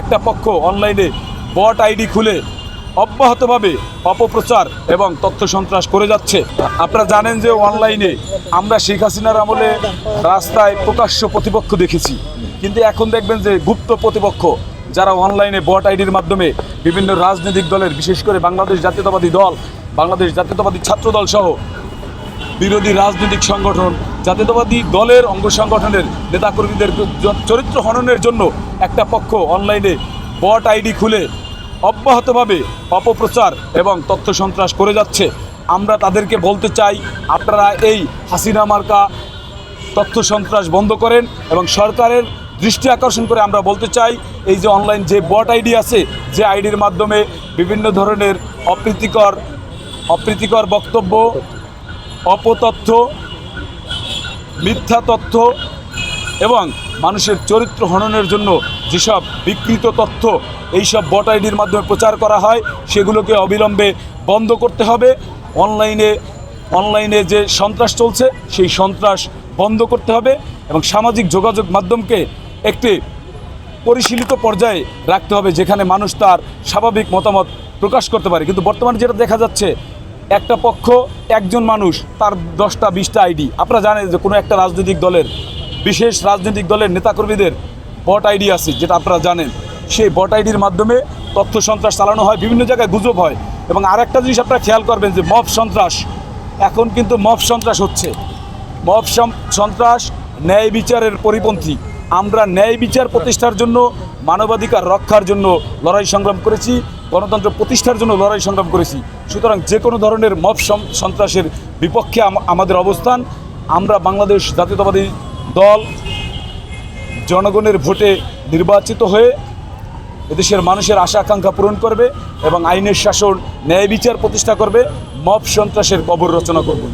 একটা পক্ষ অনলাইনে বট আইডি খুলে অব্যাহতভাবে অপপ্রচার এবং তথ্য সন্ত্রাস করে যাচ্ছে। আপনারা জানেন যে অনলাইনে আমরা শেখ হাসিনার আমলে রাস্তায় প্রকাশ্য প্রতিপক্ষ দেখেছি। কিন্তু এখন দেখবেন যে গুপ্ত প্রতিপক্ষ, যারা অনলাইনে বট আইডির মাধ্যমে বিভিন্ন রাজনৈতিক দলের, বিশেষ করে বাংলাদেশ জাতীয়তাবাদী দল, বাংলাদেশ জাতীয়তাবাদী ছাত্র দল সহ বিরোধী রাজনৈতিক সংগঠন জাতীয়তাবাদী দলের অঙ্গ সংগঠনের নেতাকর্মীদের চরিত্র হননের জন্য একটা পক্ষ অনলাইনে বট আইডি খুলে অব্যাহতভাবে অপপ্রচার এবং তথ্য সন্ত্রাস করে যাচ্ছে। আমরা তাদেরকে বলতে চাই, আপনারা এই হাসিনা মার্কা তথ্য সন্ত্রাস বন্ধ করেন এবং সরকারের দৃষ্টি আকর্ষণ করে আমরা বলতে চাই, এই যে অনলাইন যে বট আইডি আছে, যে আইডির মাধ্যমে বিভিন্ন ধরনের অপ্রীতিকর অপ্রীতিকর বক্তব্য, অপতথ্য মিথ্যা তথ্য এবং মানুষের চরিত্র হননের জন্য যেসব বিকৃত তথ্য, এইসব বট আইডির মাধ্যমে প্রচার করা হয়, সেগুলোকে অবিলম্বে বন্ধ করতে হবে। অনলাইনে অনলাইনে যে সন্ত্রাস চলছে, সেই সন্ত্রাস বন্ধ করতে হবে এবং সামাজিক যোগাযোগ মাধ্যমকে একটি পরিশীলিত পর্যায়ে রাখতে হবে, যেখানে মানুষ তার স্বাভাবিক মতামত প্রকাশ করতে পারে। কিন্তু বর্তমানে যেটা দেখা যাচ্ছে একটা পক্ষ, একজন মানুষ, তার দশটা, বিশটা আইডি আপনারা জানেন যে কোনো একটা রাজনৈতিক দলের, বিশেষ রাজনৈতিক দলের নেতাকর্মীদের ভোট আইডি আছে, যেটা আপনারা জানেন। সেই ভোট আইডির মাধ্যমে তথ্য সন্ত্রাস চালানো হয়, বিভিন্ন জায়গায় গুজব হয়। এবং আরেকটা জিনিস আপনারা খেয়াল করবেন যে মব সন্ত্রাস, এখন কিন্তু মব সন্ত্রাস হচ্ছে। সম- সন্ত্রাস ন্যায় বিচারের পরিপন্থী। আমরা ন্যায় বিচার প্রতিষ্ঠার জন্য মানবাধিকার রক্ষার জন্য লড়াই সংগ্রাম করেছি, গণতন্ত্র প্রতিষ্ঠার জন্য লড়াই সংগ্রাম করেছি। সুতরাং যে কোনো ধরনের মব সন্ত্রাসের বিপক্ষে আমাদের অবস্থান। আমরা বাংলাদেশ জাতীয়তাবাদী দল জনগণের ভোটে নির্বাচিত হয়ে এদেশের মানুষের আশা আকাঙ্ক্ষা পূরণ করবে এবং আইনের শাসন, ন্যায় বিচার প্রতিষ্ঠা করবে, মব সন্ত্রাসের কবর রচনা করবে।